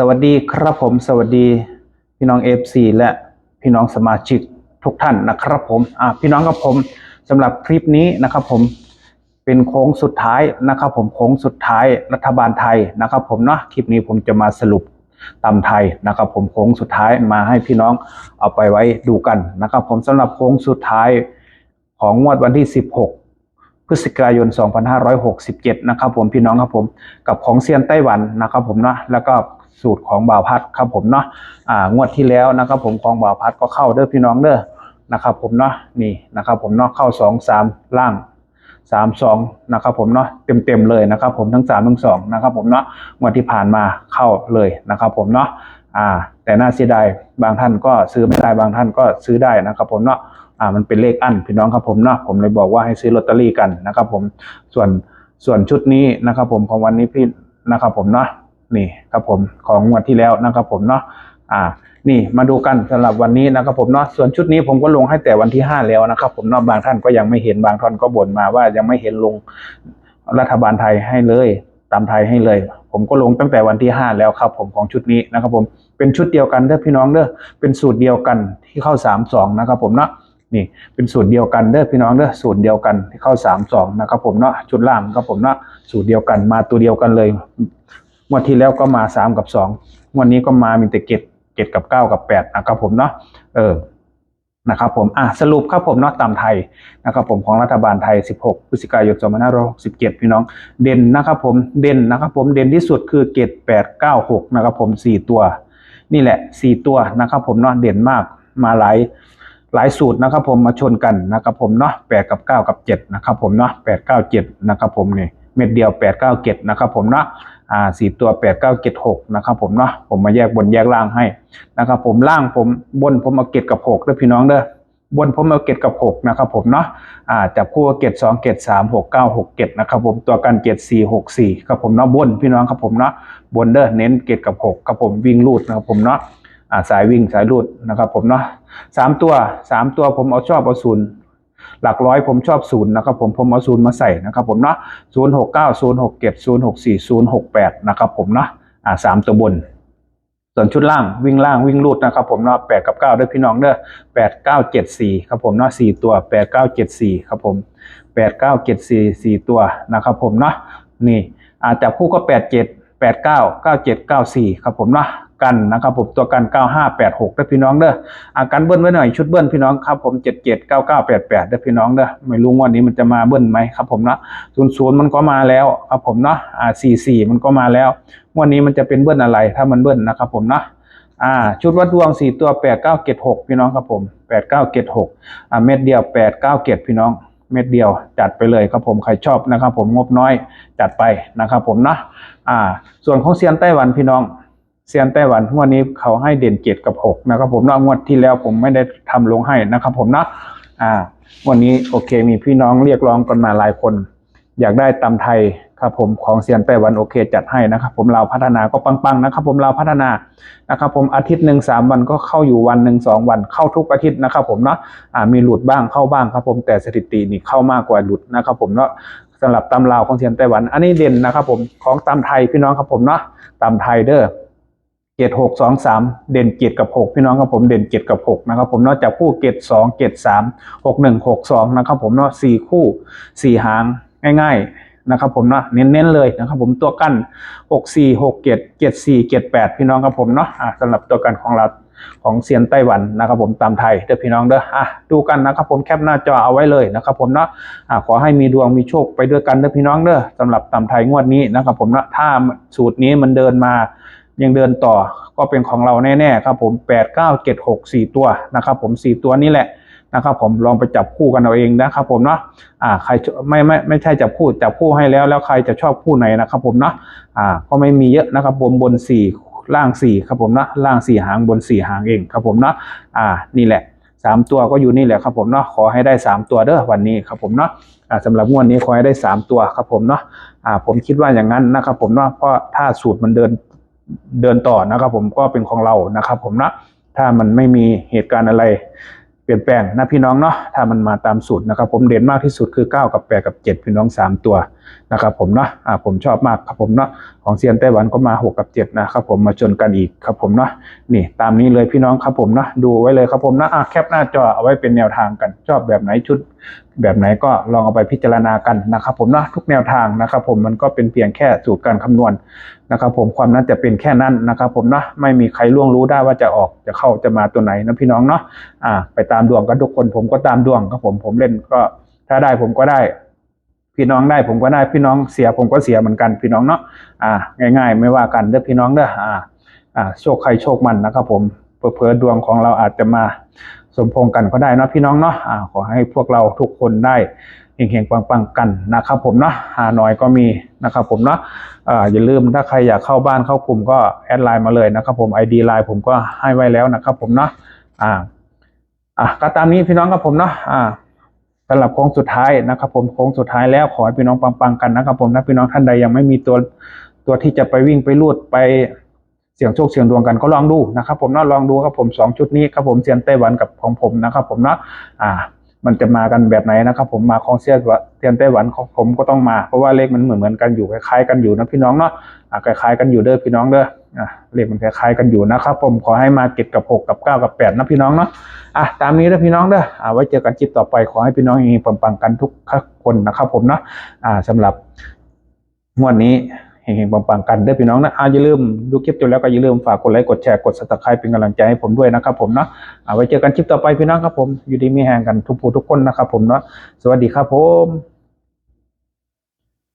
สวัสดีครับผมสวัสดีพี่น้อง FC และพี่น้องสมาชิกทุกท่านนะครับผมอ่าพี่น้องกับผมสำหรับคลิปนี้นะครับผมเป็นโค้งสุดท้ายนะครับผมโค้งสุดท้ายรัฐบาลไทยนะครับผมเนาะคลิปนี้ผมจะมาสรุปตำไทยนะครับผมโค้งสุดท้ายมาให้พี่น้องเอาไปไว้ดูกันนะครับผมสำหรับโค้งสุดท้ายของงวดวันที่ 16พฤศจิกายน 2567 นะครับผมพี่น้องครับผมกับของเซียนไต้หวันนะครับผมเนาะแล้วก็ สูตรของบ่าวพัดครับผมเนาะอ่างวดที่แล้วนะครับผมของบ่าวพัดก็เข้าเด้อพี่น้องเด้อนะครับผมเนาะนี่นะครับผมเนาะเข้า2 3ล่าง3 2นะครับผมเนาะเต็มเต็มเลยนะครับผมทั้ง3ทั้ง2นะครับผมเนาะงวดที่ผ่านมาเข้าเลยนะครับผมเนาะอ่า แต่น่าเสียดายบางท่านก็ซื้อไม่ได้บางท่านก็ซื้อได้นะครับผมเนาะอ่ามันเป็นเลขอั้นพี่น้องครับผมเนาะผมเลยบอกว่าให้ซื้อลอตเตอรี่กันนะครับผมส่วนส่วนชุดนี้นะครับผมของวันนี้พี่นะครับผมเนาะ นี่ครับผมของงวันที่แล้วนะครับผมเนาะอ่า นี่มาดูกันสำหรับวันนี้นะครับผมเนาะส่วนชุดนี้ผมก็ลงให้แต่วันที่ 5 แล้วนะครับ ผมเนาะบางท่านก็ยังไม่เห็นบางท่านก็บ่นมาว่ายังไม่เห็นลงรัฐบาลไทยให้เลยตามไทยให้เลย ผมก็ลงตั้งแต่วันที่ 5 แล้วครับ ผมของชุดนี้นะครับ ผมเป็นชุดเดียวกันเด้อพี่น้องเด้อเป็นสูตรเดียวกันที่เข้า 3 2 นะครับ ผมเนาะนี่เป็นสูตรเดียวกันเด้อพี่น้องเด้อสูตรเดียวกันที่เข้าสามสองนะครับ ผมเนาะชุดล่างครับผมเนาะสูตรเดียวกันมาตัวเดียวกันเลย งวดที่แล้วก็มาสามกับสองงวดนี้ก็มามีแต่เกตเกตกับเก้ากับแปดนะครับผมเนาะเออนะครับผมอะสรุปครับผมเนาะตามไทยนะครับผมของรัฐบาลไทย 16พฤศจิกายน2567พี่น้องเด่นนะครับผมเด่นนะครับผมเด่นที่สุดคือเกต8 9 6นะครับผม 4 ตัว นี่แหละ 4 ตัวนะครับผมเนาะเด่นมากมาหลายหลายสูตรนะครับผมมาชนกันนะครับผมเนาะแปดกับเก้ากับเจ็ดนะครับผมเนาะแปดเก้าเจ็ดนะครับผมนี่เม็ดเดียวแปดเก้าเจ็ดนะครับผมเนาะ อ่าสี่ตัวแปดเก้าเจ็ดหกนะครับผมเนาะผมมาแยกบนแยกล่างให้นะครับผมล่างผมบนผมเอาเกตกับหกเด้อพี่น้องเด้อบนผมเอาเกตกับหกนะครับผมเนาะอ่าจับคู่เกตสองเกตสามหกเก้าหกเกตนะครับผมตัวกันเกตสี่หกสี่ครับผมเนาะบนพี่น้องครับผมเนาะบนเด้อเน้นเกตกับหกครับผมวิ่งลูดนะครับผมเนาะอ่าสายวิ่งสายลูดนะครับผมเนาะสามตัวสามตัวผมเอาชอบเอาศูนย์ หลักร้อยผมชอบศูนย์นะครับผมผมเอาศูนย์มาใส่นะครับผมเนาะศูนย์หกเก้าศูนย์หกเจ็ดศูนย์หกสี่ศูนย์หกแปดนะครับผมเนาะอ่าสามตัวบน ส่วนชุดล่างวิ่งล่างวิ่งลูดนะครับผมเนาะแปดกับเก้าด้วยพี่น้องเด้อแปดเก้าเจ็ดสี่ครับผมเนาะสี่ตัวแปดเก้าเจ็ดสี่ครับผมแปดเก้าเจ็ดสี่สี่ตัวนะครับผมเนาะนี่อาจับคู่ก็แปดเจ็ด แปดเก้าเก้าเจ็ดเก้าสี่ครับผมเนาะกันนะครับผมตัวกันเก้าห้าแปดหกด้พี่น้องเด้ออาการเบิ้ลไว้หน่อยชุดเบิ้ลพี่น้องครับผมเจ็ดเจ็ดเก้าเก้าแปดแปดด้พี่น้องเด้อไม่รู้วันนี้มันจะมาเบิ้ลไหมครับผมเนาะศูนย์ศูนย์มันก็มาแล้วครับผมเนาะอ่าสี่สี่มันก็มาแล้ววันนี้มันจะเป็นเบิ้ลอะไรถ้ามันเบิ้ลนะครับผมเนาะอ่าชุดวัดดวงสี่ตัวแปดเก้าเกตหกพี่น้องครับผมแปดเก้าเกตหกอ่าเม็ดเดียวแปดเก้าเกตพี่น้อง เม็ดเดียวจัดไปเลยครับผมใครชอบนะครับ ผมงบน้อยจัดไปนะครับ ผมเนาะอ่า ส่วนของเซียนไต้หวันพี่น้องเซียนไต้หวันงวดนี้เขาให้เด่นเจ็ดกับหกนะครับผมเนาะงวดที่แล้วผมไม่ได้ทำลงให้นะครับ ผมเนาะอ่าวันนี้โอเคมีพี่น้องเรียกร้องกันมาหลายคน อยากได้ตำไทย ครับผมของเซียนไต้หวันโอเคจัดให้นะครับผมเราพัฒนาก็ปังๆนะครับผมเราพัฒนานะครับผมอาทิตย์หนึ่งสามวันก็เข้าอยู่วันหนึ่งสองวันเข้าทุกอาทิตย์นะครับผมเนาะอ่ามีหลุดบ้างเข้าบ้างครับผมแต่สถิตินี่เข้ามากกว่าหลุดนะครับผมเนาะสำหรับตำลาวของเซียนไต้หวัน อันนี้เด่นนะครับผมของตำไทยพี่น้องครับผมเนาะตำไทยเด้อเกตหกสองสามเด่นเกตกับหกพี่น้องครับผมเด่นเกตกับหกนะครับผมนอกจากคู่เกตสองเกตสามหกหนึ่งหกสองนะครับผมเนาะสี่คู่สี่หางง่าย ๆ นะครับผมเนาะเน้นๆเลยนะครับผมตัวกั้นหกสี่หกเกตเกตสี่เกตแปดพี่น้องครับผมเนาะะสำหรับตัวกันของเราของเซียนไต้หวันนะครับผมตามไทยเด้อพี่น้องเด้ออะดูกันนะครับผมแคปหน้าจอเอาไว้เลยนะครับผมเนาะอะขอให้มีดวงมีโชคไปด้วยกันเด้อพี่น้องเด้อสำหรับตามไทยงวดนี้นะครับผมเนาะถ้าสูตรนี้มันเดินมายังเดินต่อก็เป็นของเราแน่ๆครับผม8 9 7 6 4 ตัวนะครับผม 4 ตัวนี้แหละ นะครับผมลองไปจับคู่กันเอาเองนะครับผมเนาะอ่าใครไม่ไม่ไม่ใช่จับคู่จับคู่ให้แล้วแล้วใครจะชอบคู่ไหนนะครับผมเนาะอ่าก็ไม่มีเยอะนะครับบนบนสี่ล่างสี่ครับผมเนาะล่างสี่หางบนสี่หางเองครับผมเนาะอ่านี่แหละสามตัวก็อยู่นี่แหละครับผมเนาะขอให้ได้สามตัวเด้อวันนี้ครับผมเนาะอ่าสำหรับงวดนี้ขอให้ได้สามตัวครับผมเนาะอ่าผมคิดว่าอย่างนั้นนะครับผมเนาะเพราะถ้าสูตรมันเดินเดินต่อนะครับผมก็เป็นของเรานะครับผมนะถ้ามันไม่มีเหตุการณ์อะไร ปลี่ยนแปลงนะพี่น้องเนาะถ้ามันมาตามสูตรนะครับ ผมเด่นมากที่สุดคือ 9 กับ 8 กับ 7 พี่น้อง 3 ตัวนะครับผมเนาะอ่าผมชอบมากครับผมเนาะของเซียนไต้หวันก็มาหกกับเจ็ดนะครับผมมาชนกันอีกครับผมเนาะนี่ตามนี้เลยพี่น้องครับผมเนาะดูไว้เลยครับผมเนาะอะแคปหน้าจอเอาไว้เป็นแนวทางกันชอบแบบไหนชุดแบบไหนก็ลองเอาไปพิจารณากันนะครับ ผมเนาะทุกแนวทางนะครับ ผมมันก็เป็นเพียงแค่สูตรการคำนวณนะครับ ผมความนั้นจะเป็นแค่นั้นนะครับ ผมเนาะไม่มีใครล่วงรู้ได้ว่าจะออกจะเข้าจะมาตัวไหนนะพี่น้องเนาะอ่า ไปตามดวงกันทุกคน ผมก็ตามดวงครับผมผมเล่นก็ถ้าได้ผมก็ได้พี่น้องได้ผมก็ได้พี่น้องเสียผมก็เสียเหมือนกันพี่น้องเนาะอ่า ง่าย ๆ ไม่ว่ากันเด้อพี่น้องเด้ออ่าอ่าโชคใครโชคมันนะครับ ผมเผลอดวงของเราอาจจะมา สมพงกันก็ได้นะพี่น้องเนาะอ่าขอให้พวกเราทุกคนได้เฮงๆปังๆกันนะครับผมเนาะหาหน่อยก็มีนะครับผมเนาะอ่าอย่าลืมถ้าใครอยากเข้าบ้านเข้ากลุ่มก็แอดไลน์มาเลยนะครับผม ID ไลน์ผมก็ให้ไว้แล้วนะครับผมเนาะอ่าอะก็ตามนี้พี่น้องครับผมเนาะอ่าสำหรับโค้งสุดท้ายนะครับผมโค้งสุดท้ายแล้วขอให้พี่น้องปังๆกันนะครับผมถ้าพี่น้องท่านใดยังไม่มีตัวตัวที่จะไปวิ่งไปรูดไป เสี่ยงโชคเสี่ยงดวงกันก็ลองดูนะครับ ผมเนาะลองดูครับผมสองชุดนี้ครับผมเซียนไต้หวันกับของผมนะครับ ผมเนาะอ่ามันจะมากันแบบไหนนะครับ ผมมาของเซียนเซียนไต้หวันของผมก็ต้องมา เพราะว่าเลขมันเหมือนเหมือนกันอยู่คล้ายๆกันอยู่นะพี่น้องเนาะอ่าคล้ายๆกันอยู่เด้อพี่น้องเด้ออ่าเลขมันคล้ายๆกันอยู่นะครับ ผมขอให้มาเก็ดกับหกกับเก้ากับแปดนะพี่น้องเนาะอะตามนี้นะพี่น้องเด้ออ่าไว้เจอกันคลิปต่อไปขอให้พี่น้องมีปังๆกันทุกคนนะครับ ผมเนาะอ่าสำหรับงวดนี้ เฮงๆปังๆกันเด้อพี่น้องนะอ่าอย่าลืมดูคลิปจบแล้วก็อย่าลืมฝากกดไลค์กดแชร์กดซับสไครป์เป็นกำลังใจให้ผมด้วยนะครับผมเนาะอ่าไว้เจอกันคลิปต่อไปพี่น้องครับผมอยู่ดีมีแหงกันทุกผู้ทุกคนนะครับผมเนาะสวัสดีครับผม